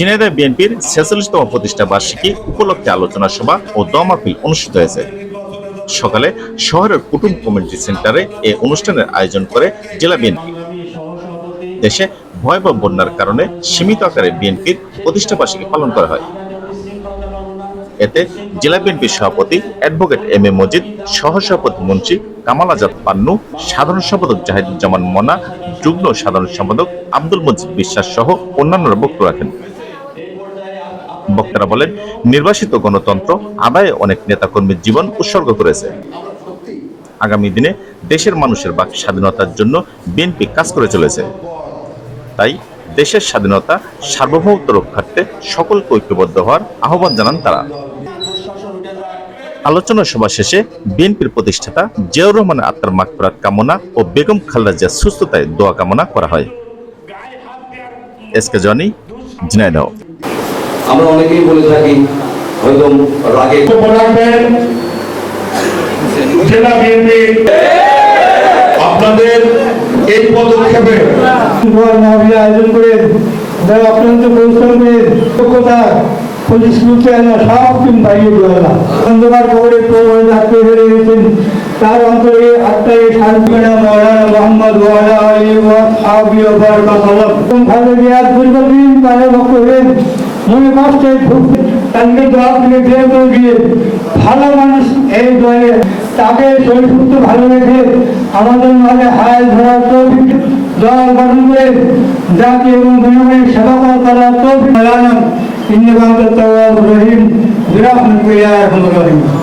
ঝিনাইদহ বিএনপির ছেচল্লিশতম প্রতিষ্ঠা বার্ষিকী উপলক্ষে আলোচনা সভা ও দোয়া মাহফিল অনুষ্ঠিত হয়েছে। সকালে শহরের কুটুম কমিউনিটি সেন্টারে এ অনুষ্ঠানের আয়োজন করে জেলা বিএনপি। দেশে ভয়াবহ বন্যার কারণে সীমিত আকারে বিএনপির প্রতিষ্ঠা বার্ষিকী পালন করা হয়। এতে জেলা বিএনপির সভাপতি অ্যাডভোকেট এম এ মজিদ, সহসভাপতি মুন্সি কামাল আজাদ পান্নু, সাধারণ সম্পাদক জাহিদুজ্জামান মনা, যুগ্ম সাধারণ সম্পাদক আব্দুল মজিদ বিশ্বাস সহ অন্যান্যরা বক্তব্য রাখেন। বক্তারা বলেন, নির্বাসিত গণতন্ত্র আদায়ে অনেক নেতাকর্মীর জীবন উৎসর্গ করেছে। আগামী দিনে দেশের মানুষের বাক স্বাধীনতার জন্য বিএনপি কাজ করে চলেছে। তাই দেশের স্বাধীনতা সার্বভৌমত্ব রক্ষার্থে সকলকে ঐক্যবদ্ধ হওয়ার আহ্বান জানান তারা। আলোচনা সভা শেষে বিএনপির প্রতিষ্ঠাতা জিয়াউর রহমানের আত্মার মাগফিরাত কামনা ও বেগম খালেদা সুস্থতায় দোয়া কামনা করা হয়। S K Jony Jhenaidah. আমরা অনেকেই বলে থাকি হয়তো রাগে রাখবেন জেলা বিএনপি আপনাদের এই পদক্ষেপে আয়োজন করে যারা অত্যন্ত পরিশ্রম করে যোগ্যতা পরিশ্রুতি আনা সব কিন্তু বাইরে দেওয়া না অন্ধকার খবরে প্রবল ডাক্তার বেড়ে গেছেন। তার অন্তরে আত্মায় শান্তি না মৌলানা মোহাম্মদ ওয়ালা আলী ওয়া সাহাবি ও বারকা ভালো বিয়াদ দীর্ঘদিন তারা বক্তব্যের মনে কষ্টে ভুগছে তাকে দোয়া থেকে বের করে দিয়ে ভালো মানুষ এই দলে তাকে শরীর সুস্থ ভালো রেখে আমাদের মাঝে হায় ধরার তৌফিক দল গঠন করে জাতি এবং জনগণের সেবা করার তৌফিক আলাম বাংলা রহিম। বিরাহমান রহিম।